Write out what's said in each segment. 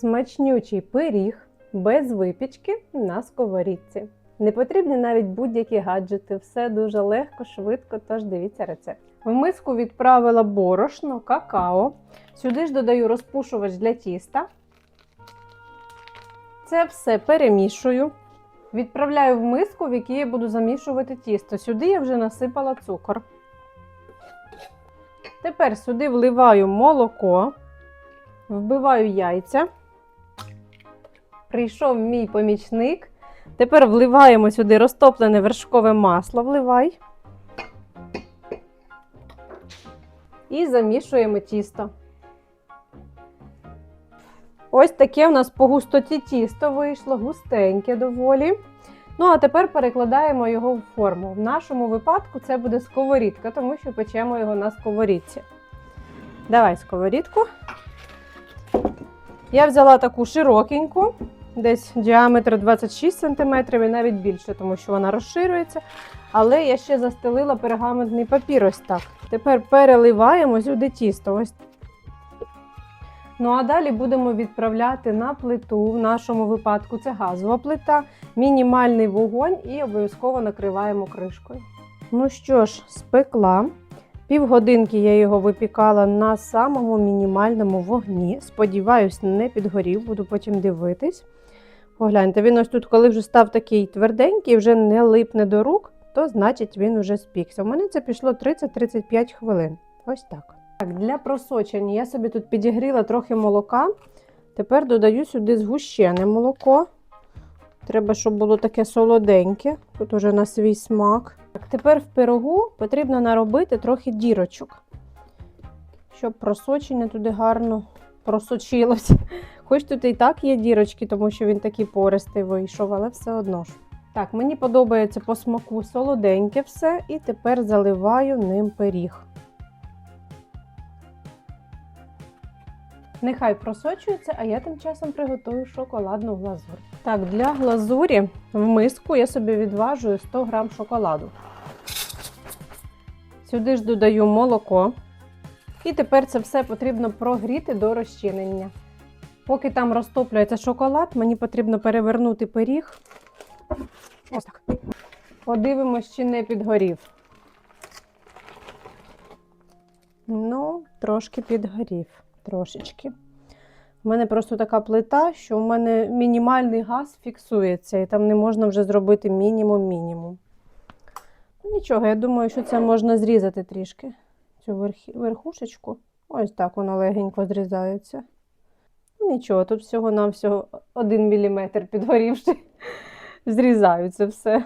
Смачнючий пиріг без випічки на сковорідці. Не потрібні навіть будь-які гаджети, все дуже легко, швидко, тож дивіться рецепт. В миску відправила борошно, какао. Сюди ж додаю розпушувач для тіста. Це все перемішую. Відправляю в миску, в якій я буду замішувати тісто. Сюди я вже насипала цукор. Тепер сюди вливаю молоко, вбиваю яйця. Прийшов мій помічник. Тепер вливаємо сюди розтоплене вершкове масло. Вливай. І замішуємо тісто. Ось таке у нас по густоті тісто вийшло, густеньке доволі. Ну, а тепер перекладаємо його в форму. В нашому випадку це буде сковорідка, тому що печемо його на сковорідці. Давай сковорідку. Я взяла таку широкеньку, десь діаметр 26 см і навіть більше, тому що вона розширюється. Але я ще застелила пергаментний папір ось так. Тепер переливаємо сюди тісто. Ось. Ну а далі будемо відправляти на плиту. В нашому випадку це газова плита, мінімальний вогонь і обов'язково накриваємо кришкою. Ну що ж, спекла. Півгодинки я його випікала на самому мінімальному вогні. Сподіваюсь, не підгорів, буду потім дивитись. Погляньте, він ось тут, коли вже став такий тверденький, вже не липне до рук, то значить він вже спікся. У мене це пішло 30-35 хвилин. Ось так. Так, для просочення я собі тут підігріла трохи молока. Тепер додаю сюди згущене молоко. Треба, щоб було таке солоденьке, тут уже на свій смак. Так, тепер в пирогу потрібно наробити трохи дірочок, щоб просочення туди гарно просочилось. Хоч тут і так є дірочки, тому що він такий пористий вийшов, але все одно ж. Так, мені подобається по смаку солоденьке все, і тепер заливаю ним пиріг. Нехай просочується, а я тим часом приготую шоколадну глазур. Так, для глазурі в миску я собі відважую 100 г шоколаду. Сюди ж додаю молоко. І тепер це все потрібно прогріти до розчинення. Поки там розтоплюється шоколад, мені потрібно перевернути пиріг. Ось так. Подивимось, чи не підгорів. Ну, трошки підгорів. Трошечки. У мене просто така плита, що у мене мінімальний газ фіксується, і там не можна вже зробити мінімум-мінімум. Ну, нічого, я думаю, що це можна зрізати трішки. Цю верхушечку. Ось так воно легенько зрізається. Ну, нічого, тут всього-навсього 1 мм підгорівши. Зрізаю це все.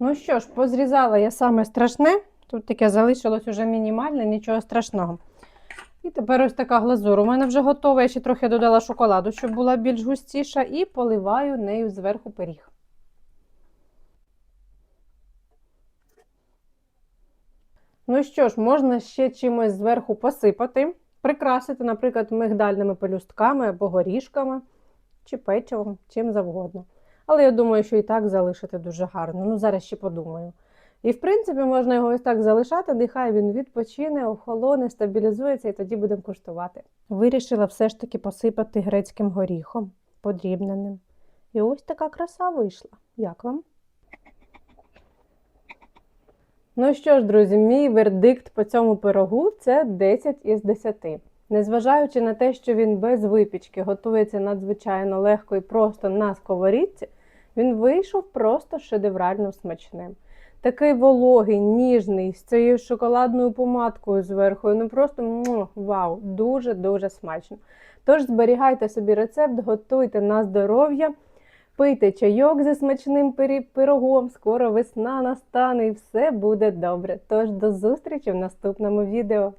Ну що ж, позрізала я саме страшне. Тут таке залишилось уже мінімальне, нічого страшного. І тепер ось така глазур. У мене вже готова. Я ще трохи додала шоколаду, щоб була більш густіша, і поливаю нею зверху пиріг. Ну що ж, можна ще чимось зверху посипати, прикрасити, наприклад, мигдальними пелюстками або горішками, чи печивом, чим завгодно. Але я думаю, що і так залишити дуже гарно. Ну, зараз ще подумаю. І, в принципі, можна його ось так залишати, нехай він відпочине, охолоне, стабілізується і тоді будемо куштувати. Вирішила все ж таки посипати грецьким горіхом, подрібненим. І ось така краса вийшла. Як вам? Ну що ж, друзі, мій вердикт по цьому пирогу це 10 із 10. Незважаючи на те, що він без випічки готується надзвичайно легко і просто на сковорідці, він вийшов просто шедеврально смачним. Такий вологий, ніжний, з цією шоколадною помадкою зверху. Ну просто му, вау, дуже-дуже смачно. Тож зберігайте собі рецепт, готуйте на здоров'я, пийте чайок зі смачним пирогом, скоро весна настане і все буде добре. Тож до зустрічі в наступному відео.